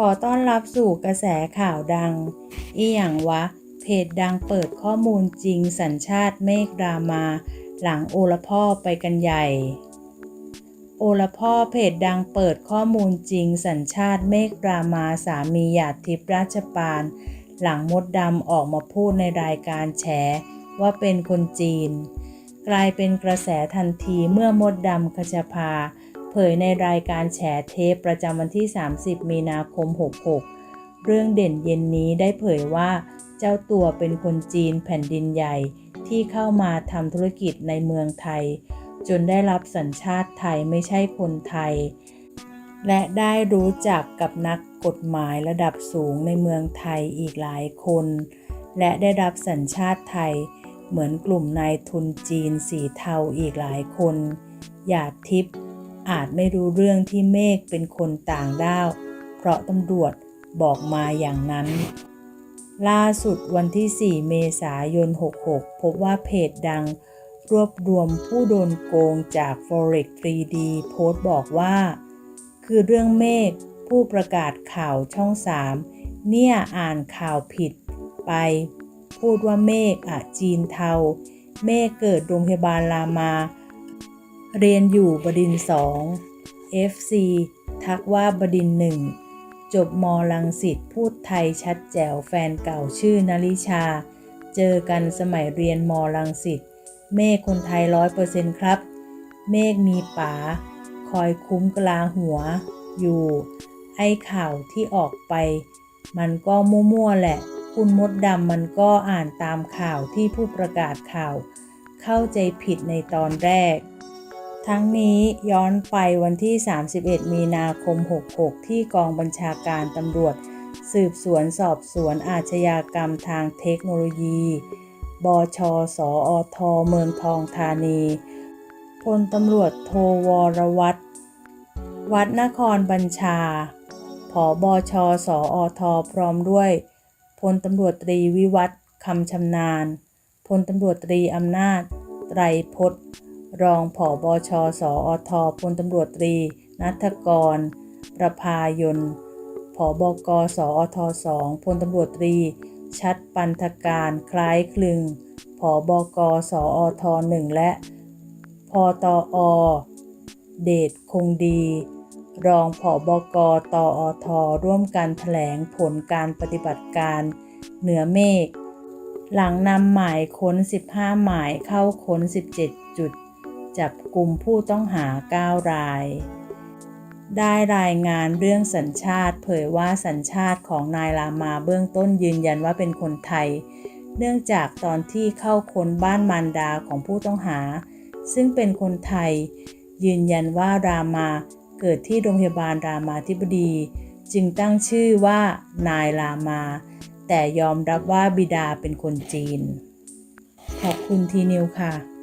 ขอต้อนรับสู่กระแสข่าวดัง อีหยังวะ เพจดังเปิดข้อมูลจริงสัญชาติเมฆรามา หลังโอละพ่อไปกันใหญ่ โอละพ่อเพจดังเปิดข้อมูลจริงสัญชาติเมฆรามาสามีหยาดทิพย์ราชปาน หลังมดดำออกมาพูดในรายการแฉว่าเป็นคนจีน กลายเป็นกระแสทันทีเมื่อมดดำคชภา ผยในรายการแฉเทปประจำวันที่ 30 มีนาคม 66 เรื่องเด่นเย็นนี้ได้เผยว่า เจ้าตัวเป็นคนจีนแผ่นดินใหญ่ ที่เข้ามาทำธุรกิจในเมืองไทย จนได้รับสัญชาติไทยไม่ใช่คนไทย และได้รู้จักกับนักกฎหมายระดับสูงในเมืองไทยอีกหลายคน และได้รับสัญชาติไทย เหมือนกลุ่มนายทุนจีนสีเทาอีกหลายคนหยาดทิพย์ อาจไม่รู้เรื่องที่เมฆเป็นคนต่างด้าว เพราะตำรวจบอกมาอย่างนั้น ล่าสุดวันที่ 4 เมษายน 66 พบว่าเพจดัง รวบรวมผู้โดนโกงจาก Forex 3D โพสต์บอกว่า คือเรื่องเมฆผู้ประกาศข่าวช่อง 3 เนี่ยอ่านข่าวผิดไป พูดว่าเมฆอะจีนเทา เมฆเกิดโรงพยาบาลรามา เรียนอยู่บดินสอง FC ทักว่าบดินหนึ่ง จบมลังสิตพูดไทยชัดแจ๋วแฟนเก่าชื่อนลิชา เจอกันสมัยเรียนมลังสิตเมฆคนไทยร้อยเปอร์เซ็นต์ครับ เมฆมีป๋าคอยคุ้มกลาหัวอยู่ ไอ้ข่าวที่ออกไป มันก็มั่วๆแหละ คุณมดดำมันก็อ่านตามข่าวที่ผู้ประกาศข่าว เข้าใจผิดในตอนแรก ทั้งนี้ย้อนไปวันที่ 31 มีนาคม 66 ที่กองบัญชาการตำรวจ สืบสวนสอบสวนอาชญากรรมทางเทคโนโลยี บช สออทเมืองทองธานี พลตำรวจโทวรวัตรวัดนครบัญชา ผอบชสออทพร้อมด้วย พลตำรวจตรีวิวัฒน์คำชำนาญ พลตำรวจตรีอำนาจ ไตรพจน์ รองผอบชสออทพลตำรวจตรี นัทกร ประภายนผอบกสออทสองพลตำรวจตรี ชัดปันธการคล้ายคลึงผอบกสออทหนึ่งและพตอเดชคงดี รองผอบกตออทร่วมกันแถลงผลการปฏิบัติการเหนือเมฆหลังนำหมายค้น 15 หมายเข้าค้น 17 จุด จับกลุ่มผู้ต้องหา 9 ราย ได้รายงานเรื่องสัญชาติ เผยว่าสัญชาติของนายรามาเบื้องต้นยืนยันว่าเป็นคนไทย เนื่องจากตอนที่เข้าค้นบ้านมารดาของผู้ต้องหา ซึ่งเป็นคนไทย ยืนยันว่ารามาเกิดที่โรงพยาบาลรามาธิบดี จึงตั้งชื่อว่านายรามา แต่ยอมรับว่าบิดาเป็นคนจีน ขอบคุณทีนิวค่ะ